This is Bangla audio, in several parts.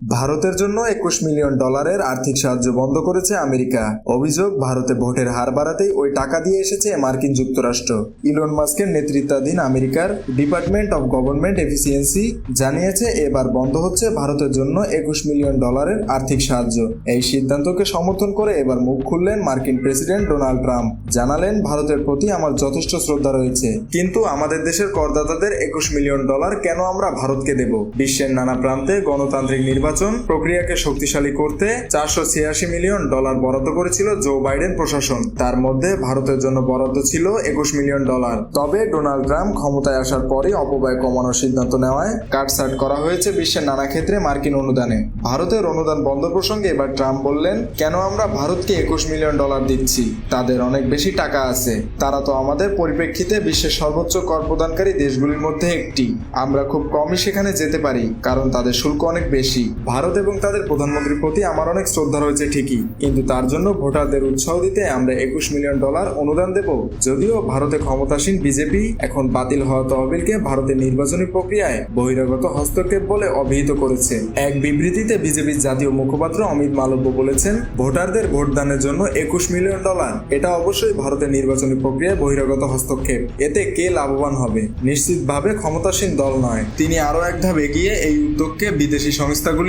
ভারতের জন্য একুশ মিলিয়ন ডলারের আর্থিক সাহায্য বন্ধ করেছে আমেরিকা। অভিযোগ, ভারতে ভোটের হার বাড়াতেই ওই টাকা দিয়ে এসেছে মার্কিন যুক্তরাষ্ট্র। ইলন মাস্কের নেতৃত্বাধীন আমেরিকার ডিপার্টমেন্ট অফ গভর্নমেন্ট এফিসিয়েন্সি জানিয়েছে, এবার বন্ধ হচ্ছে ভারতের জন্য একুশ মিলিয়ন ডলারের আর্থিক সাহায্য। এই সিদ্ধান্তকে সমর্থন করে এবার মুখ খুললেন মার্কিন প্রেসিডেন্ট ডোনাল্ড ট্রাম্প। জানালেন, ভারতের প্রতি আমার যথেষ্ট শ্রদ্ধা রয়েছে, কিন্তু আমাদের দেশের করদাতাদের একুশ মিলিয়ন ডলার কেন আমরা ভারতকে দেব? বিশ্বের নানা প্রান্তে গণতান্ত্রিক নির্বাচন প্রক্রিয়াকে শক্তিশালী করতে চারশো ছিয়াশি মিলিয়ন ডলার বরাদ্দ করেছিল জো বাইডেন প্রশাসন। তার মধ্যে ভারতের জন্য বরাদ্দ ছিল একুশ মিলিয়ন ডলার। তবে ডোনাল্ড ট্রাম্প ক্ষমতায় আসার পরই অপব্যয় কমানোর সিদ্ধান্ত নেওয়ায় কাটসাট করা হয়েছে বিশ্বের নানা ক্ষেত্রে মার্কিন অনুদানে। ভারতের অনুদান বন্ধ প্রসঙ্গে এবার ট্রাম্প বললেন, কেন আমরা ভারতকে একুশ মিলিয়ন ডলার দিচ্ছি? তাদের অনেক বেশি টাকা আছে। তারা তো আমাদের পরিপ্রেক্ষিতে বিশ্বের সর্বোচ্চ কর প্রদানকারী দেশগুলির মধ্যে একটি। আমরা খুব কমই সেখানে যেতে পারি, কারণ তাদের শুল্ক অনেক বেশি। ভারত এবং তাদের প্রধানমন্ত্রীর প্রতি আমার অনেক শ্রদ্ধা রয়েছে ঠিকই। কিন্তু তার জন্য ভোটারদের উৎসাহ দিতে আমরা একুশ মিলিয়ন ডলার অনুদান দেব। যদিও ভারতে ক্ষমতাসীন বিজেপি এখন বাতিল হওয়া তহবিলকে ভারতের নির্বাচনী প্রক্রিয়ায় বহিরাগত হস্তক্ষেপ বলে অভিহিত করেছে। এক বিবৃতিতে বিজেপির জাতীয় মুখপাত্র অমিত মালব্য বলেছেন, ভোটারদের ভোটদানের জন্য একুশ মিলিয়ন ডলার, এটা অবশ্যই ভারতের নির্বাচনী প্রক্রিয়ায় বহিরাগত হস্তক্ষেপ। এতে কে লাভবান হবে? নিশ্চিতভাবে ক্ষমতাসীন দল নয়। তিনি আরও এক ধাপ এগিয়ে এই উদ্যোগকে বিদেশি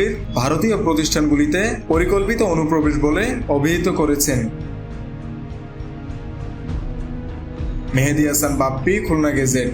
সংস্থাগুলির ভারতীয় প্রতিষ্ঠানগুলিতে পরিকল্পিত অনুপ্রবেশ বলে অভিহিত করেছেন। মেহেদি হাসান বাপ্পি খুলনা গেজেট।